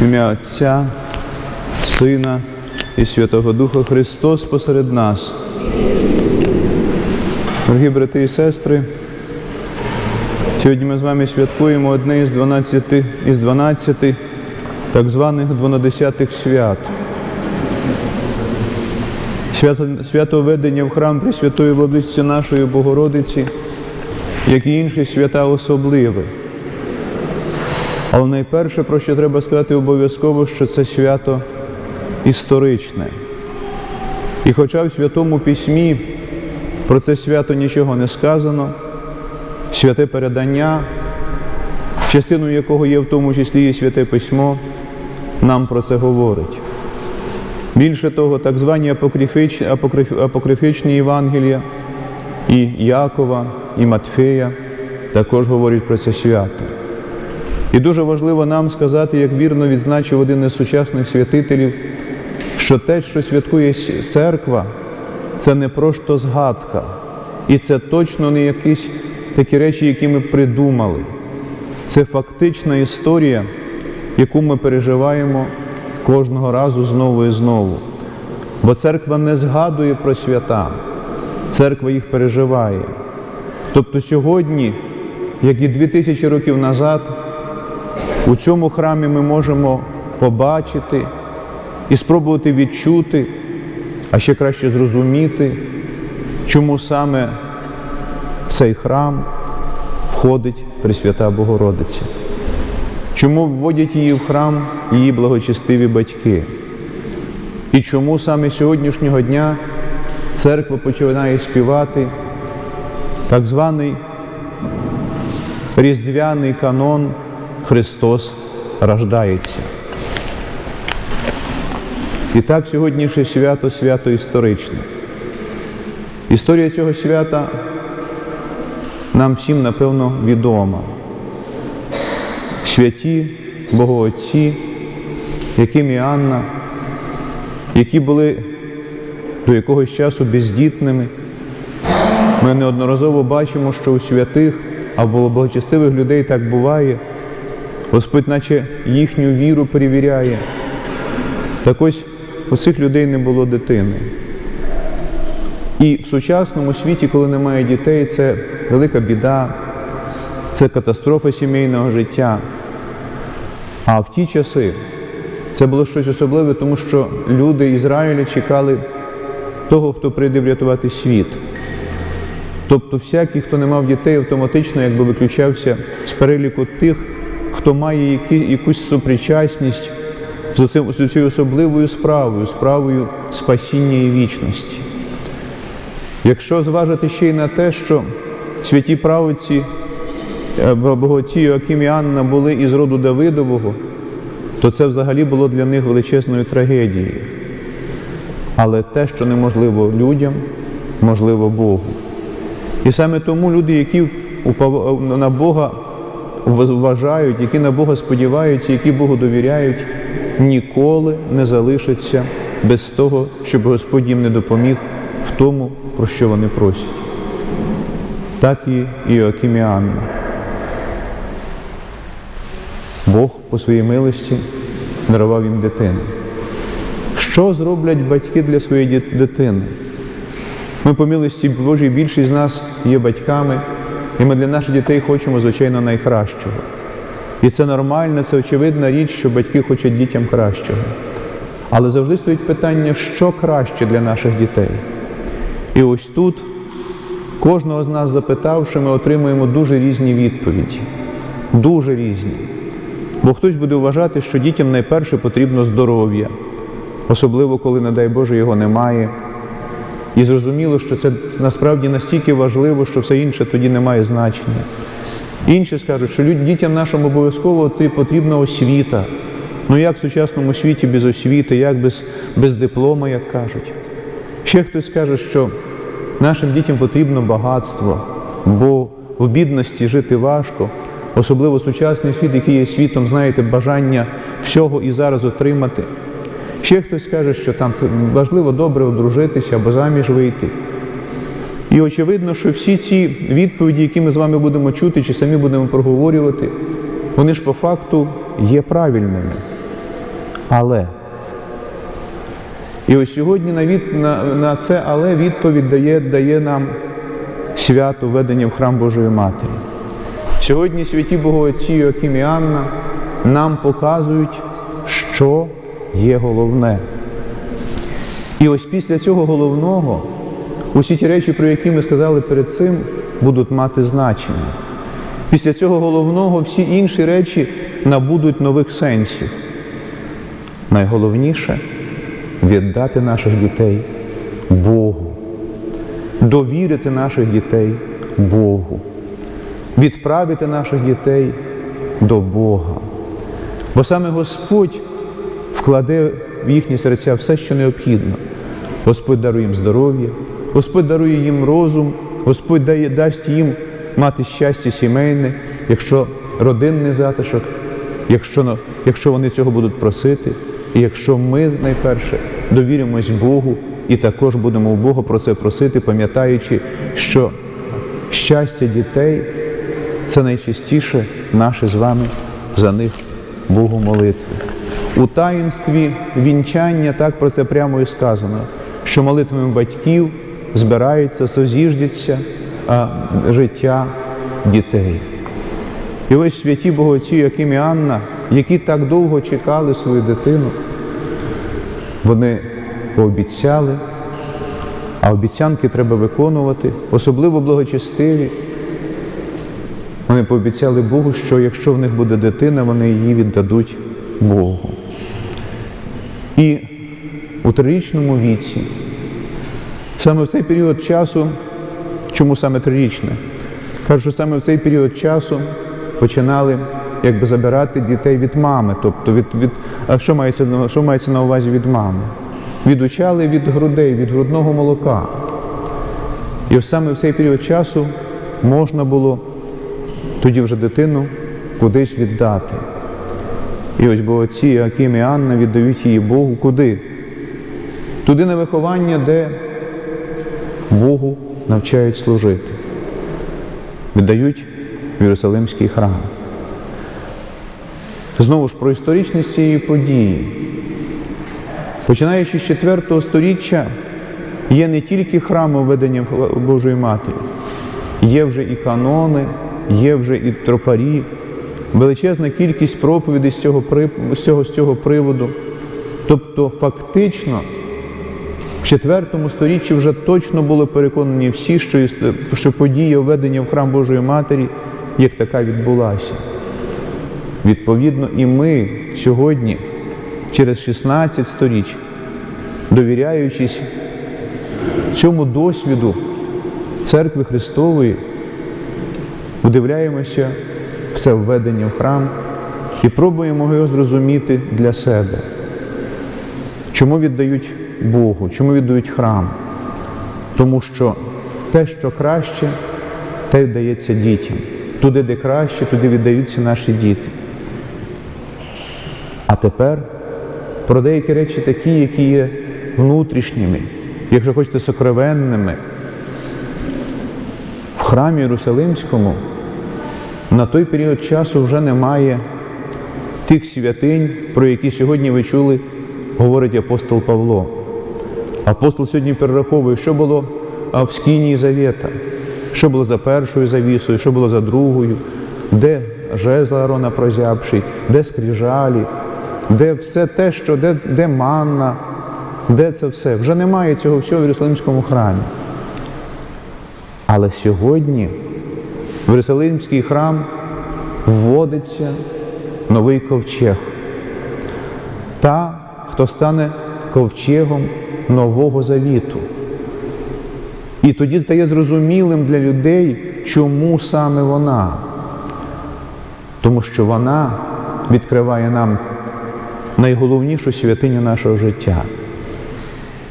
Ім'я Отця, Сина і Святого Духа Христос посеред нас. Дорогі брати і сестри, сьогодні ми з вами святкуємо одне із 12, із 12 так званих двонадесятих свят. Свято, свято ведення в храм Пресвятої Владиці нашої Богородиці, як і інші свята особливе. Але найперше, про що треба сказати обов'язково, що це свято історичне. І хоча в Святому Письмі про це свято нічого не сказано, святе передання, частиною якого є в тому числі і святе письмо, нам про це говорить. Більше того, так звані апокрифічні, апокриф- апокрифічні Євангелія і Якова, і Матфея також говорять про це свято. І дуже важливо нам сказати, як вірно відзначив один із сучасних святителів, що те, що святкує церква, це не просто згадка, і це точно не якісь такі речі, які ми придумали. Це фактична історія, яку ми переживаємо кожного разу знову і знову. Бо церква не згадує про свята, церква їх переживає. Тобто сьогодні, як і дві тисячі років назад, у цьому храмі ми можемо побачити і спробувати відчути, а ще краще зрозуміти, чому саме в цей храм входить Пресвята Богородиця. Чому вводять її в храм її благочестиві батьки? І чому саме сьогоднішнього дня церква починає співати так званий різдвяний канон Христос рождається. І так сьогоднішнє свято свято історичне. Історія цього свята нам всім, напевно, відома. Святі Богоотці, яким і Анна, які були до якогось часу бездітними. Ми неодноразово бачимо, що у святих або благочестивих людей так буває. Господь, наче їхню віру перевіряє. Так ось у цих людей не було дитини. І в сучасному світі, коли немає дітей, це велика біда, це катастрофа сімейного життя. А в ті часи це було щось особливе, тому що люди Ізраїля чекали того, хто прийде врятувати світ. Тобто всякий, хто не мав дітей, автоматично якби виключався з переліку тих, хто має які, якусь супричасність з, оцим, з цією особливою справою, справою спасіння і вічності. Якщо зважити ще й на те, що святі правоці е, Боготі Йоаким і Анна були із роду Давидового, то це взагалі було для них величезною трагедією. Але те, що неможливо людям, можливо Богу. І саме тому люди, які на Бога вважають, які на Бога сподіваються, які Богу довіряють, ніколи не залишаться без того, щоб Господь їм не допоміг в тому, про що вони просять. Так і Іоаким і Анна. Бог по своїй милості дарував їм дитину. Що зроблять батьки для своєї дитини? Ми по милості Божій більшість з нас є батьками, і ми для наших дітей хочемо, звичайно, найкращого. І це нормально, це очевидна річ, що батьки хочуть дітям кращого. Але завжди стоїть питання, що краще для наших дітей. І ось тут, кожного з нас запитавши, ми отримуємо дуже різні відповіді. Дуже різні. Бо хтось буде вважати, що дітям найперше потрібно здоров'я, особливо коли, не дай Боже, його немає. І зрозуміло, що це насправді настільки важливо, що все інше тоді не має значення. Інші скажуть, що дітям нашим обов'язково потрібна освіта. Ну як в сучасному світі без освіти, як без, без диплома, як кажуть. Ще хтось каже, що нашим дітям потрібно багатство, бо в бідності жити важко, особливо сучасний світ, який є світом, знаєте, бажання всього і зараз отримати. Ще хтось каже, що там важливо добре одружитися або заміж вийти. І очевидно, що всі ці відповіді, які ми з вами будемо чути, чи самі будемо проговорювати, вони ж по факту є правильними. але. І ось сьогодні на, від, на, на це але відповідь дає, дає нам свято ведення в храм Божої Матері. Сьогодні святі Богоотці Йоаким і Анна нам показують, що є головне. І ось після цього головного усі ті речі, про які ми сказали перед цим, будуть мати значення. Після цього головного всі інші речі набудуть нових сенсів. Найголовніше віддати наших дітей Богу, довірити наших дітей Богу, відправити наших дітей до Бога. Бо саме Господь вкладе в їхні серця все, що необхідно. Господь дарує їм здоров'я, Господь дарує їм розум, Господь дає, дасть їм мати щастя сімейне, якщо родинний затишок, якщо, якщо вони цього будуть просити, і якщо ми найперше довіримось Богу і також будемо у Бога про це просити, пам'ятаючи, що щастя дітей це найчастіше наше з вами за них Богу молитви. У таїнстві вінчання так про це прямо і сказано, що молитвами батьків збирається, созіждяться а, життя дітей. І ось святі Богоці, Яким і Анна, які так довго чекали свою дитину, вони пообіцяли, а обіцянки треба виконувати, особливо благочестиві. Вони пообіцяли Богу, що якщо в них буде дитина, вони її віддадуть Богу. І у трирічному віці, саме в цей період часу, чому саме трирічне? Кажуть, що саме в цей період часу починали якби забирати дітей від мами. Тобто, від, від, а що мається, що мається на увазі від мами? Відучали від грудей, від грудного молока. І саме в цей період часу можна було тоді вже дитину кудись віддати. І ось бо отці Аким і Анна віддають її Богу куди? Туди на виховання, де Богу навчають служити. Віддають в Єрусалимський храм. Знову ж про історичність цієї події. Починаючи з 4 століття, є не тільки храми введення Божої Матері, є вже і канони, є вже і тропарі, величезна кількість проповідей з цього, з цього, з цього приводу. Тобто, фактично, в IV сторіччі вже точно були переконані всі, що, що подія введення в храм Божої Матері як така відбулася. Відповідно, і ми сьогодні, через 16 сторіч, довіряючись цьому досвіду Церкви Христової, вдивляємося в це введення в храм і пробуємо його зрозуміти для себе. Чому віддають Богу, чому віддають храм? Тому що те, що краще, те віддається дітям. Туди, де краще, туди віддаються наші діти. А тепер про деякі речі такі, які є внутрішніми, якщо хочете, сокровенними. В храмі Єрусалимському на той період часу вже немає тих святинь, про які сьогодні ви чули, говорить апостол Павло. Апостол сьогодні перераховує, що було в скінії завета, що було за першою завісою, що було за другою, де жезл Аарона прозябший, де скрижалі, де все те, що де, де манна, де це все. Вже немає цього всього в Єрусалимському храмі. Але сьогодні в Єрусалимський храм вводиться новий ковчег. Та, хто стане ковчегом Нового Завіту. І тоді стає зрозумілим для людей, чому саме вона. Тому що вона відкриває нам найголовнішу святиню нашого життя.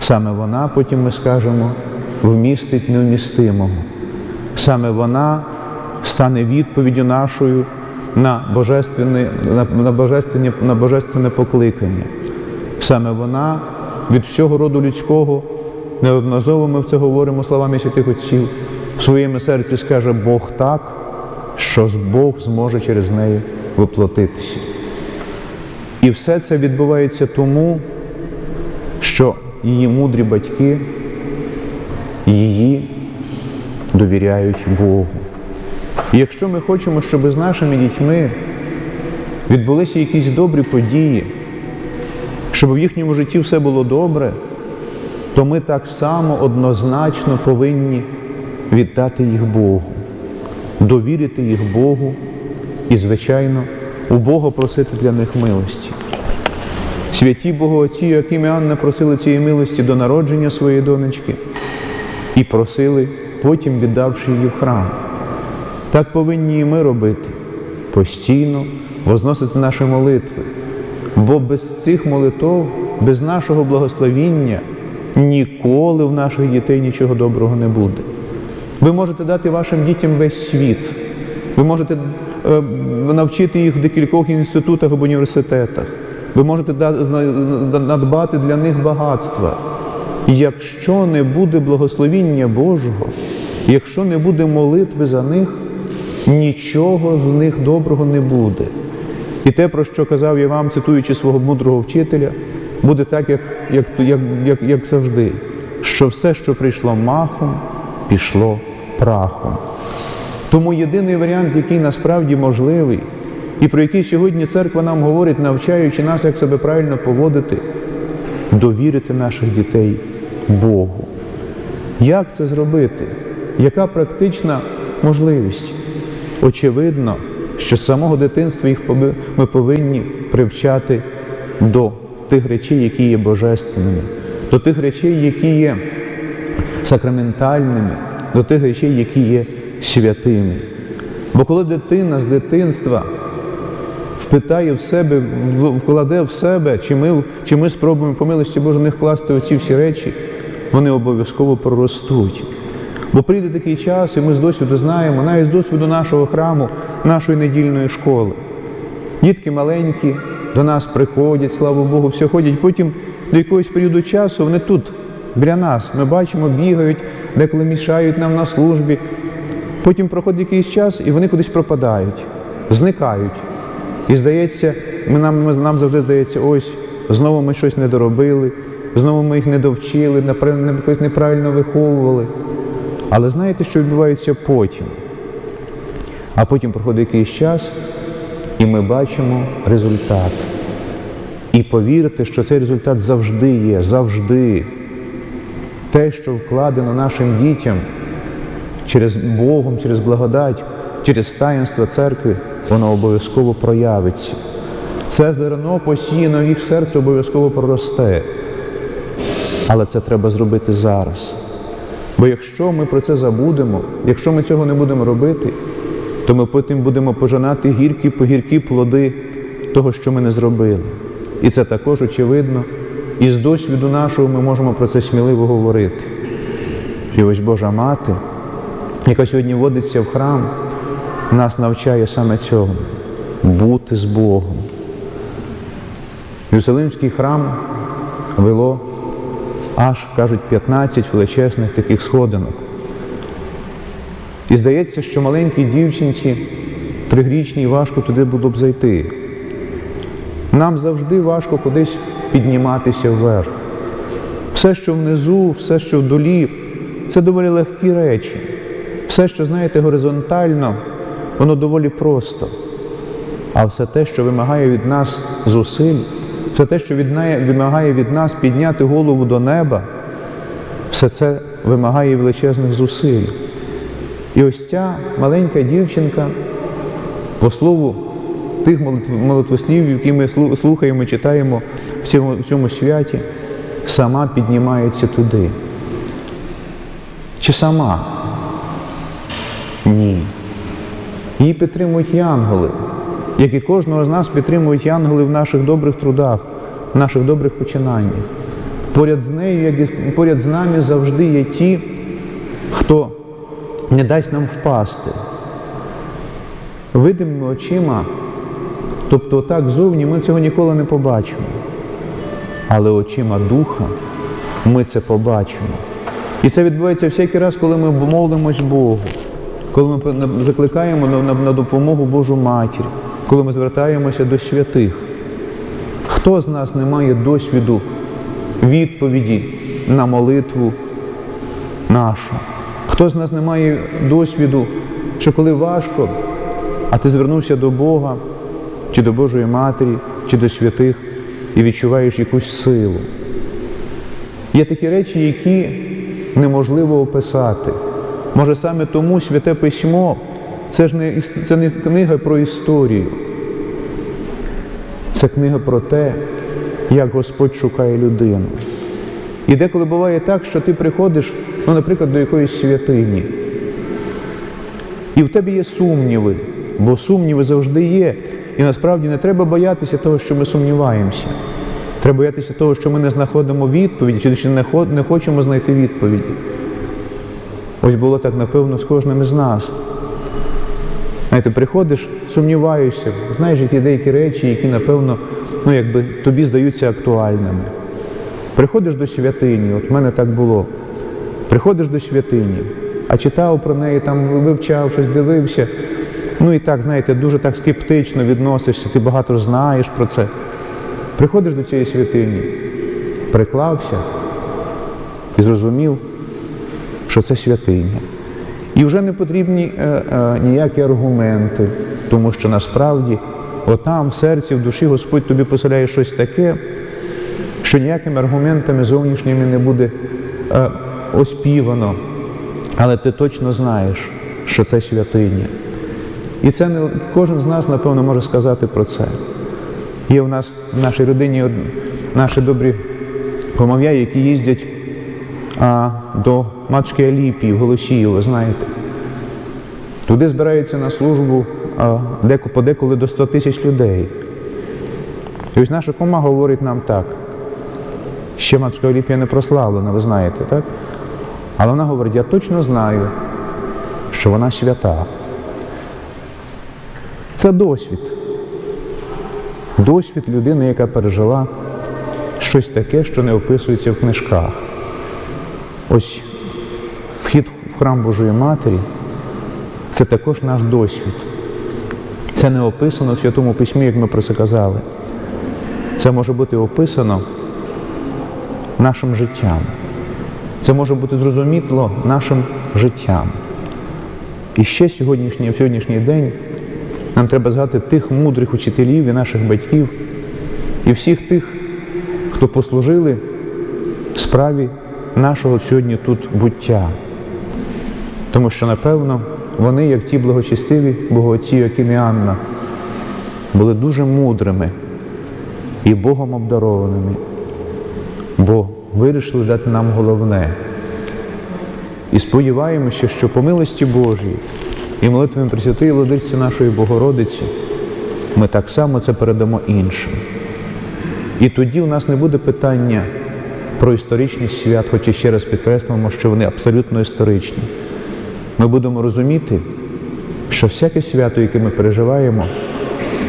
Саме вона, потім ми скажемо, вмістить невмістимого. Саме вона стане відповіддю нашою на божественне, на, божественне, на божественне покликання. Саме вона від всього роду людського, неодноразово ми в це говоримо словами святих отців, в своєму серці скаже Бог так, що Бог зможе через неї воплотитися. І все це відбувається тому, що її мудрі батьки її довіряють Богу. І якщо ми хочемо, щоб з нашими дітьми відбулися якісь добрі події, щоб в їхньому житті все було добре, то ми так само однозначно повинні віддати їх Богу, довірити їх Богу і, звичайно, у Бога просити для них милості. Святі Богоотці, Яким і Анна просили цієї милості до народження своєї донечки і просили, потім віддавши її в храм. Так повинні і ми робити постійно возносити наші молитви. Бо без цих молитов, без нашого благословіння ніколи в наших дітей нічого доброго не буде. Ви можете дати вашим дітям весь світ. Ви можете е, навчити їх в декількох інститутах або університетах. Ви можете надбати для них багатства. Якщо не буде благословіння Божого, якщо не буде молитви за них, нічого з них доброго не буде. І те, про що казав я вам, цитуючи свого мудрого вчителя, буде так, як, як, як, як, як завжди, що все, що прийшло махом, пішло прахом. Тому єдиний варіант, який насправді можливий, і про який сьогодні церква нам говорить, навчаючи нас, як себе правильно поводити, довірити наших дітей Богу. Як це зробити? Яка практична можливість? Очевидно, що з самого дитинства їх ми повинні привчати до тих речей, які є божественними, до тих речей, які є сакраментальними, до тих речей, які є святими. Бо коли дитина з дитинства впитає в себе, вкладе в себе, чи ми, чи ми спробуємо по милості Божої в них класти оці всі речі, вони обов'язково проростуть. Бо прийде такий час, і ми з досвіду знаємо, навіть з досвіду нашого храму, нашої недільної школи. Дітки маленькі до нас приходять, слава Богу, все ходять. Потім до якогось періоду часу вони тут, біля нас. Ми бачимо, бігають, деколи мішають нам на службі. Потім проходить якийсь час, і вони кудись пропадають, зникають. І здається, ми нам, нам завжди здається, ось знову ми щось не доробили, знову ми їх не довчили, якось неправильно виховували. Але знаєте, що відбувається потім? А потім проходить якийсь час, і ми бачимо результат. І повірте, що цей результат завжди є, завжди. Те, що вкладено нашим дітям через Богом, через благодать, через таїнство церкви, воно обов'язково проявиться. Це зерно посіяно в їх серце обов'язково проросте. Але це треба зробити зараз. Бо якщо ми про це забудемо, якщо ми цього не будемо робити, то ми потім будемо пожинати гіркі погіркі плоди того, що ми не зробили. І це також очевидно. І з досвіду нашого ми можемо про це сміливо говорити. І ось Божа Мати, яка сьогодні водиться в храм, нас навчає саме цього бути з Богом. Єрусалимський храм вело аж, кажуть, 15 величезних таких сходинок. І здається, що маленькій дівчинці трирічній важко туди було б зайти. Нам завжди важко кудись підніматися вверх. Все, що внизу, все, що вдолі, це доволі легкі речі. Все, що, знаєте, горизонтально, воно доволі просто. А все те, що вимагає від нас зусиль, все те, що від неї- вимагає від нас підняти голову до неба, все це вимагає величезних зусиль. І ось ця маленька дівчинка, по слову тих молитвослів, які ми слухаємо, читаємо в цьому, в цьому святі, сама піднімається туди. Чи сама? Ні. Її підтримують янголи, як і кожного з нас підтримують янголи в наших добрих трудах, в наших добрих починаннях. Поряд з нею, як і поряд з нами завжди є ті, хто не дасть нам впасти. Видимими очима, тобто так зовні ми цього ніколи не побачимо. Але очима духа ми це побачимо. І це відбувається всякий раз, коли ми молимось Богу, коли ми закликаємо на, допомогу Божу Матір, коли ми звертаємося до святих. Хто з нас не має досвіду відповіді на молитву нашу? Хто з нас не має досвіду, що коли важко, а ти звернувся до Бога, чи до Божої Матері, чи до святих, і відчуваєш якусь силу? Є такі речі, які неможливо описати. Може, саме тому святе письмо це ж не, це не книга про історію. Це книга про те, як Господь шукає людину. І деколи буває так, що ти приходиш, ну, наприклад, до якоїсь святині, і в тебе є сумніви, бо сумніви завжди є. І насправді не треба боятися того, що ми сумніваємося. Треба боятися того, що ми не знаходимо відповіді, чи не хочемо знайти відповіді. Ось було так, напевно, з кожним із нас. Знаєте, приходиш, сумніваєшся, знаєш які деякі речі, які, напевно, ну, якби тобі здаються актуальними. Приходиш до святині, от в мене так було. Приходиш до святині, а читав про неї, там вивчав щось, дивився. Ну і так, знаєте, дуже так скептично відносишся, ти багато знаєш про це. Приходиш до цієї святині, приклався і зрозумів, що це святиня. І вже не потрібні е, е, ніякі аргументи, тому що насправді отам, в серці, в душі Господь тобі поселяє щось таке, що ніякими аргументами зовнішніми не буде е, оспівано, але ти точно знаєш, що це святиня. І це не кожен з нас, напевно, може сказати про це. Є в нас в нашій родині наші добрі помов'я, які їздять а, до матушки Аліпії в Голосію, ви знаєте. Туди збирається на службу деко, подеколи до 100 тисяч людей. І ось наша кома говорить нам так. Ще матушка Оліпія не прославлена, ви знаєте, так? Але вона говорить, я точно знаю, що вона свята. Це досвід. Досвід людини, яка пережила щось таке, що не описується в книжках. Ось вхід в храм Божої Матері це також наш досвід. Це не описано в Святому Письмі, як ми про це казали. Це може бути описано нашим життям. Це може бути зрозуміло нашим життям. І ще сьогоднішній, в сьогоднішній день нам треба згадати тих мудрих учителів і наших батьків, і всіх тих, хто послужили справі нашого сьогодні тут буття. Тому що, напевно, вони, як ті благочестиві богоотці, як і Анна, були дуже мудрими і Богом обдарованими, бо вирішили дати нам головне. І сподіваємося, що по милості Божій і молитвами Пресвятої Владиці нашої Богородиці ми так само це передамо іншим. І тоді у нас не буде питання про історичність свят, хоча ще раз підкреслимо, що вони абсолютно історичні. Ми будемо розуміти, що всяке свято, яке ми переживаємо,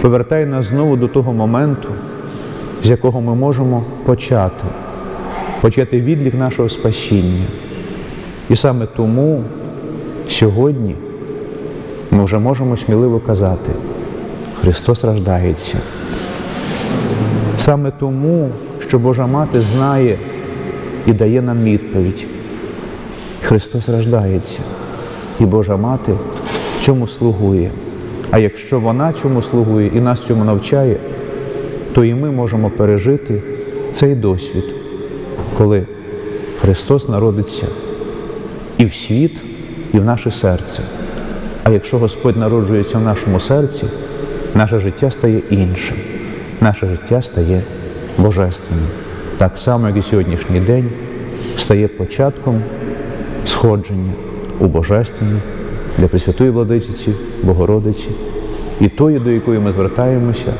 повертає нас знову до того моменту, з якого ми можемо почати, почати відлік нашого спасіння. І саме тому сьогодні ми вже можемо сміливо казати, Христос рождається. Саме тому, що Божа Мати знає і дає нам відповідь. Христос рождається. І Божа Мати цьому слугує. А якщо вона цьому слугує і нас цьому навчає, то і ми можемо пережити цей досвід, коли Христос народиться і в світ, і в наше серце. А якщо Господь народжується в нашому серці, наше життя стає іншим, наше життя стає божественним. Так само, як і сьогоднішній день стає початком сходження у Божественне для Пресвятої Владичиці, Богородиці, і тої, до якої ми звертаємося,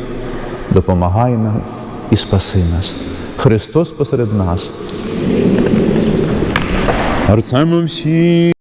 допомагай нам і спаси нас. Христос посеред нас. Арцемо всі.